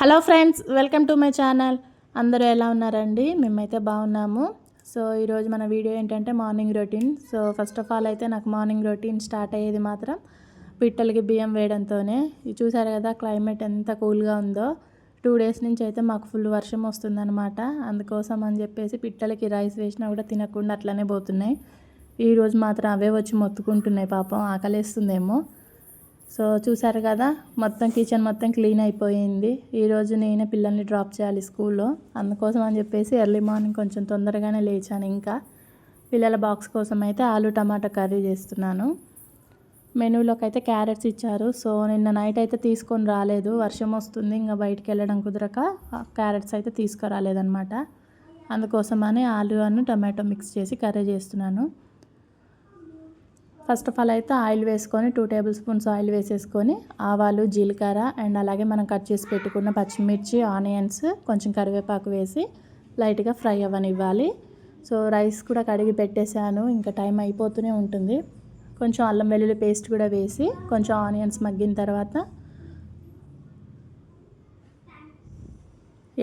Hello friends welcome to my channel. అందరూ ఎలా ఉన్నారండి? మేమైతే బాగున్నాము. సో ఈరోజు మన వీడియో ఏంటంటే morning routine. So first of all అయితే నాకు మార్నింగ్ రొటీన్ స్టార్ట్ అయ్యేది మాత్రం పిట్టలకి బియ్యం వేయడంతోనే. ఇది చూసారు కదా క్లైమేట్ ఎంత కూల్గా ఉందో. టూ డేస్ నుంచి అయితే మాకు ఫుల్ వర్షం వస్తుందన్నమాట. అందుకోసం అని చెప్పేసి పిట్టలకి రైస్ వేసినా కూడా తినకుండా అట్లనే పోతున్నాయి. ఈరోజు మాత్రం అవే వచ్చి మొత్తుకుంటున్నాయి పాపం ఆకలేస్తుందేమో. సో చూసారు కదా మొత్తం కిచెన్ మొత్తం క్లీన్ అయిపోయింది. ఈరోజు నేనే పిల్లల్ని డ్రాప్ చేయాలి స్కూల్లో. అందుకోసం అని చెప్పేసి ఎర్లీ మార్నింగ్ కొంచెం తొందరగానే లేచాను ఇంకా. పిల్లల బాక్స్ కోసం అయితే ఆలు టమాటా కర్రీ చేస్తున్నాను. మెనూలోకి అయితే క్యారెట్స్ ఇచ్చారు. సో నిన్న నైట్ అయితే తీసుకొని రాలేదు. వర్షం వస్తుంది ఇంకా బయటికి వెళ్ళడం కుదరక క్యారెట్స్ అయితే తీసుకురాలేదనమాట అందుకోసమని ఆలు అను టమాటో మిక్స్ చేసి కర్రీ చేస్తున్నాను. ఫస్ట్ ఆఫ్ ఆల్ అయితే ఆయిల్ వేసుకొని టూ టేబుల్ స్పూన్స్ ఆయిల్ వేసేసుకొని ఆవాలు జీలకర్ర అండ్ అలాగే మనం కట్ చేసి పెట్టుకున్న పచ్చిమిర్చి ఆనియన్స్ కొంచెం కరివేపాకు వేసి లైట్గా ఫ్రై అవ్వనివ్వాలి. సో రైస్ కూడా కడిగి పెట్టేశాను. ఇంకా టైం అయిపోతూనే ఉంటుంది. కొంచెం అల్లం వెల్లుల్లి పేస్ట్ కూడా వేసి కొంచెం ఆనియన్స్ మగ్గిన తర్వాత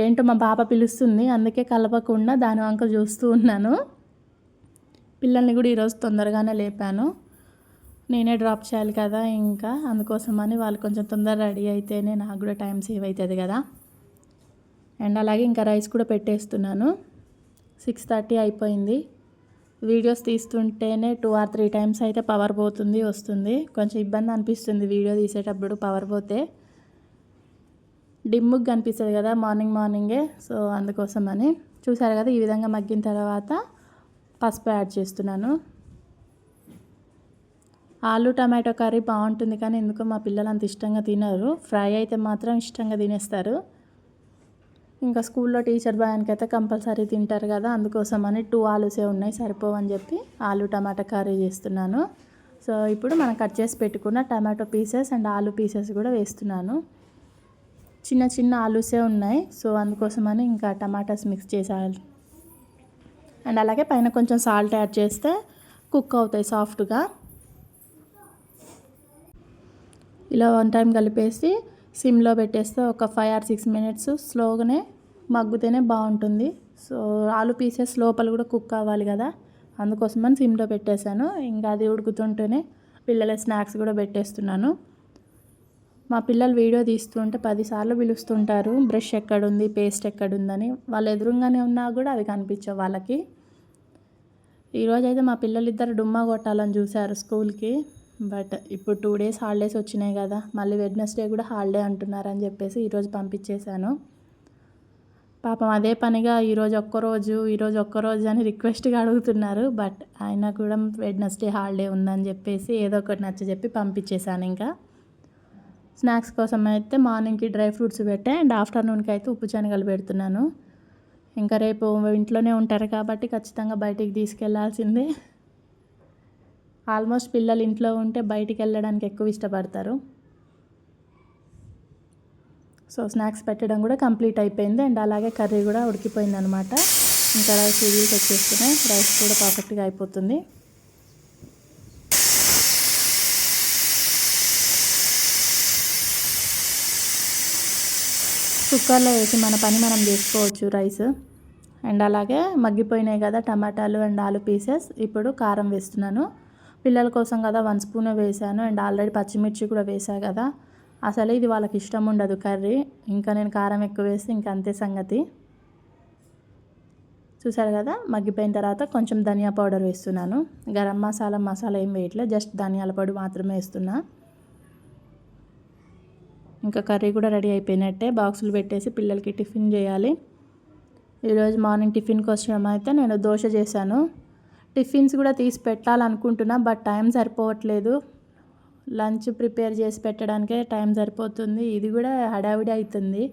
ఏంటో మా పాప పిలుస్తుంది. అందుకే కలపకుండా దాని వంక చూస్తూ ఉన్నాను. పిల్లల్ని కూడా ఈరోజు తొందరగానే లేపాను. నేనే డ్రాప్ చేయాలి కదా ఇంకా. అందుకోసమని వాళ్ళు కొంచెం తొందర రెడీ అయితేనే నాకు కూడా టైం సేవ్ అవుతుంది కదా. అండ్ అలాగే ఇంకా రైస్ కూడా పెట్టేస్తున్నాను. సిక్స్ థర్టీ అయిపోయింది. వీడియోస్ తీస్తుంటేనే టూ ఆర్ త్రీ టైమ్స్ అయితే పవర్ పోతుంది వస్తుంది. కొంచెం ఇబ్బంది అనిపిస్తుంది వీడియో తీసేటప్పుడు పవర్ పోతే. డిమ్ముగా కనిపిస్తుంది కదా మార్నింగ్ మార్నింగే సో అందుకోసమని. చూసారు కదా ఈ విధంగా మగ్గిన తర్వాత పసుపు యాడ్ చేస్తున్నాను. ఆలు టమాటో కర్రీ బాగుంటుంది కానీ ఎందుకో మా పిల్లలు అంత ఇష్టంగా తినరు. ఫ్రై అయితే మాత్రం ఇష్టంగా తినేస్తారు. ఇంకా స్కూల్లో టీచర్ భయానికి అయితే కంపల్సరీ తింటారు కదా అందుకోసమని టూ ఆలూసే ఉన్నాయి సరిపోవని చెప్పి ఆలు టమాటా కర్రీ చేస్తున్నాను. సో ఇప్పుడు మనం కట్ చేసి పెట్టుకున్న టమాటో పీసెస్ అండ్ ఆలు పీసెస్ కూడా వేస్తున్నాను. చిన్న చిన్న ఆలూసే ఉన్నాయి సో అందుకోసమని ఇంకా టమాటాస్ మిక్స్ చేసేయాలి. అండ్ అలాగే పైన కొంచెం సాల్ట్ యాడ్ చేస్తే కుక్ అవుతాయి సాఫ్ట్గా. ఇలా వన్ టైం కలిపేసి సిమ్లో పెట్టేస్తే ఒక ఫైవ్ ఆర్ సిక్స్ మినిట్స్ స్లోగానే మగ్గుతేనే బాగుంటుంది. సో ఆలు పీసెస్ లోపల కూడా కుక్ అవ్వాలి కదా. అందుకోసమని సిమ్లో పెట్టేశాను. ఇంకా అది ఉడుకుతుంటేనే పిల్లల స్నాక్స్ కూడా పెట్టేస్తున్నాను. మా పిల్లలు వీడియో తీస్తుంటే పదిసార్లు పిలుస్తుంటారు. బ్రష్ ఎక్కడుంది? పేస్ట్ ఎక్కడుందని. వాళ్ళు ఎదురుగానే ఉన్నా కూడా అవి కనిపించవు వాళ్ళకి. ఈరోజైతే మా పిల్లలిద్దరు డుమ్మా కొట్టాలని చూశారు స్కూల్కి. బట్ ఇప్పుడు టూ డేస్ హాలిడేస్ వచ్చినాయి కదా మళ్ళీ వెడ్నెస్డే కూడా హాలిడే అంటున్నారని చెప్పేసి ఈరోజు పంపించేశాను. పాపం అదే పనిగా ఈరోజు ఒక్కరోజు ఈరోజు ఒక్కరోజు అని రిక్వెస్ట్గా అడుగుతున్నారు బట్ ఆయన కూడా వెడ్నెస్డే హాలిడే ఉందని చెప్పేసి ఏదో ఒకటి నచ్చ చెప్పి పంపించేశాను ఇంకా. స్నాక్స్ కోసం అయితే మార్నింగ్కి డ్రై ఫ్రూట్స్ పెట్టా అండ్ ఆఫ్టర్నూన్కి అయితే ఉప్పు శనగలు పెడుతున్నాను. ఇంకా రేపు ఇంట్లోనే ఉంటారు కాబట్టి ఖచ్చితంగా బయటికి తీసుకెళ్ళాల్సిందే. ఆల్మోస్ట్ పిల్లలు ఇంట్లో ఉంటే బయటికి వెళ్ళడానికి ఎక్కువ ఇష్టపడతారు. సో స్నాక్స్ పెట్టడం కూడా కంప్లీట్ అయిపోయింది. అండ్ అలాగే కర్రీ కూడా ఉడికిపోయింది అనమాట ఇంకా రైస్ విజిల్స్ వచ్చేస్తున్నాయి రైస్ కూడా పర్ఫెక్ట్గా అయిపోతుంది. కుక్కర్లో వేసి మన పని మనం చేసుకోవచ్చు రైస్. అండ్ అలాగే మగ్గిపోయినాయి కదా టమాటాలు అండ్ ఆలు పీసెస్. ఇప్పుడు కారం వేస్తున్నాను. పిల్లల కోసం కదా వన్ స్పూన్ వేసాను అండ్ ఆల్రెడీ పచ్చిమిర్చి కూడా వేసా కదా. అసలు ఇది వాళ్ళకి ఇష్టం ఉండదు కర్రీ. ఇంకా నేను కారం ఎక్కువ వేస్తే ఇంకా అంతే సంగతి. చూసారు కదా? మగ్గిపోయిన తర్వాత కొంచెం ధనియా పౌడర్ వేస్తున్నాను. గరం మసాలా మసాలా ఏం వేయట్లేదు జస్ట్ ధనియాల పొడి మాత్రమే వేస్తున్నా. ఇంకా కర్రీ కూడా రెడీ అయిపోయినట్టే. బాక్సులు పెట్టేసి పిల్లలకి టిఫిన్ చేయాలి. ఈరోజు మార్నింగ్ టిఫిన్ కోసం అయితే నేను దోశ చేశాను. టిఫిన్స్ కూడా తీసి పెట్టాలనుకుంటున్నా బట్ టైం సరిపోవట్లేదు. లంచ్ ప్రిపేర్ చేసి పెట్టడానికే టైం సరిపోతుంది. ఇది కూడా హడావిడి అవుతుంది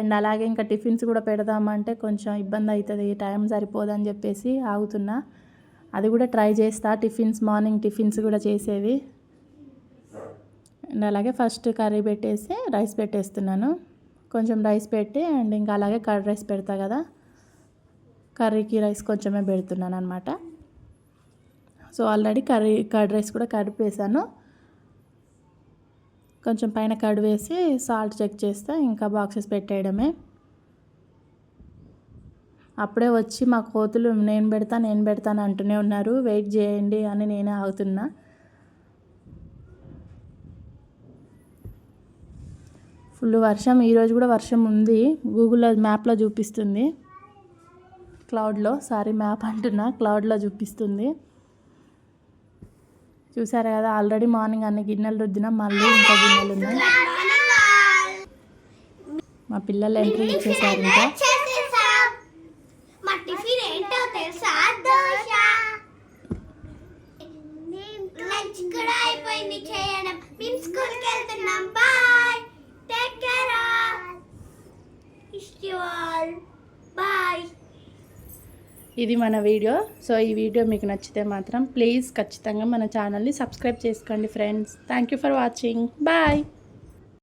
అండ్ అలాగే ఇంకా టిఫిన్స్ కూడా పెడదామంటే కొంచెం ఇబ్బంది అవుతుంది టైం సరిపోదని చెప్పేసి ఆగుతున్నా. అది కూడా ట్రై చేస్తా. టిఫిన్స్ మార్నింగ్ టిఫిన్స్ కూడా చేసేవి. అండ్ అలాగే ఫస్ట్ కర్రీ పెట్టేసి రైస్ పెట్టేస్తున్నాను. కొంచెం రైస్ పెట్టి అండ్ ఇంకా అలాగే కర్డ్ రైస్ పెడతా కదా. కర్రీకి రైస్ కొంచెమే పెడుతున్నాను అనమాట so already curry curd rice కూడా కడిపేసాను కొంచెం పైన కడు వేసి సాల్ట్ చెక్ చేస్తే ఇంకా బాక్సెస్ పెట్టేయడమే. అప్పుడే వచ్చి మా కోతులు నేను పెడతా నేను పెడతాను అంటూనే ఉన్నారు. వెయిట్ చేయండి అని నేనే ఆగుతున్నా. ఫుల్ వర్షం. ఈరోజు కూడా వర్షం ఉంది. గూగుల్లో మ్యాప్లో చూపిస్తుంది. క్లౌడ్లో. సారీ మ్యాప్ అంటున్నా. క్లౌడ్లో చూపిస్తుంది. చూసారు కదా ఆల్రెడీ మార్నింగ్ అన్ని గిన్నెలు రుద్దిన మళ్ళీ ఇంకా గిన్నెలు ఉన్నాయి. మా పిల్లలు ఎంట్రీ ఇచ్చేసారు ఇంకా. Bye. ఇది మన వీడియో. సో ఈ వీడియో మీకు నచ్చితే మాత్రం ప్లీజ్ ఖచ్చితంగా మన ఛానల్ని సబ్స్క్రైబ్ చేసుకోండి friends. Thank you for watching bye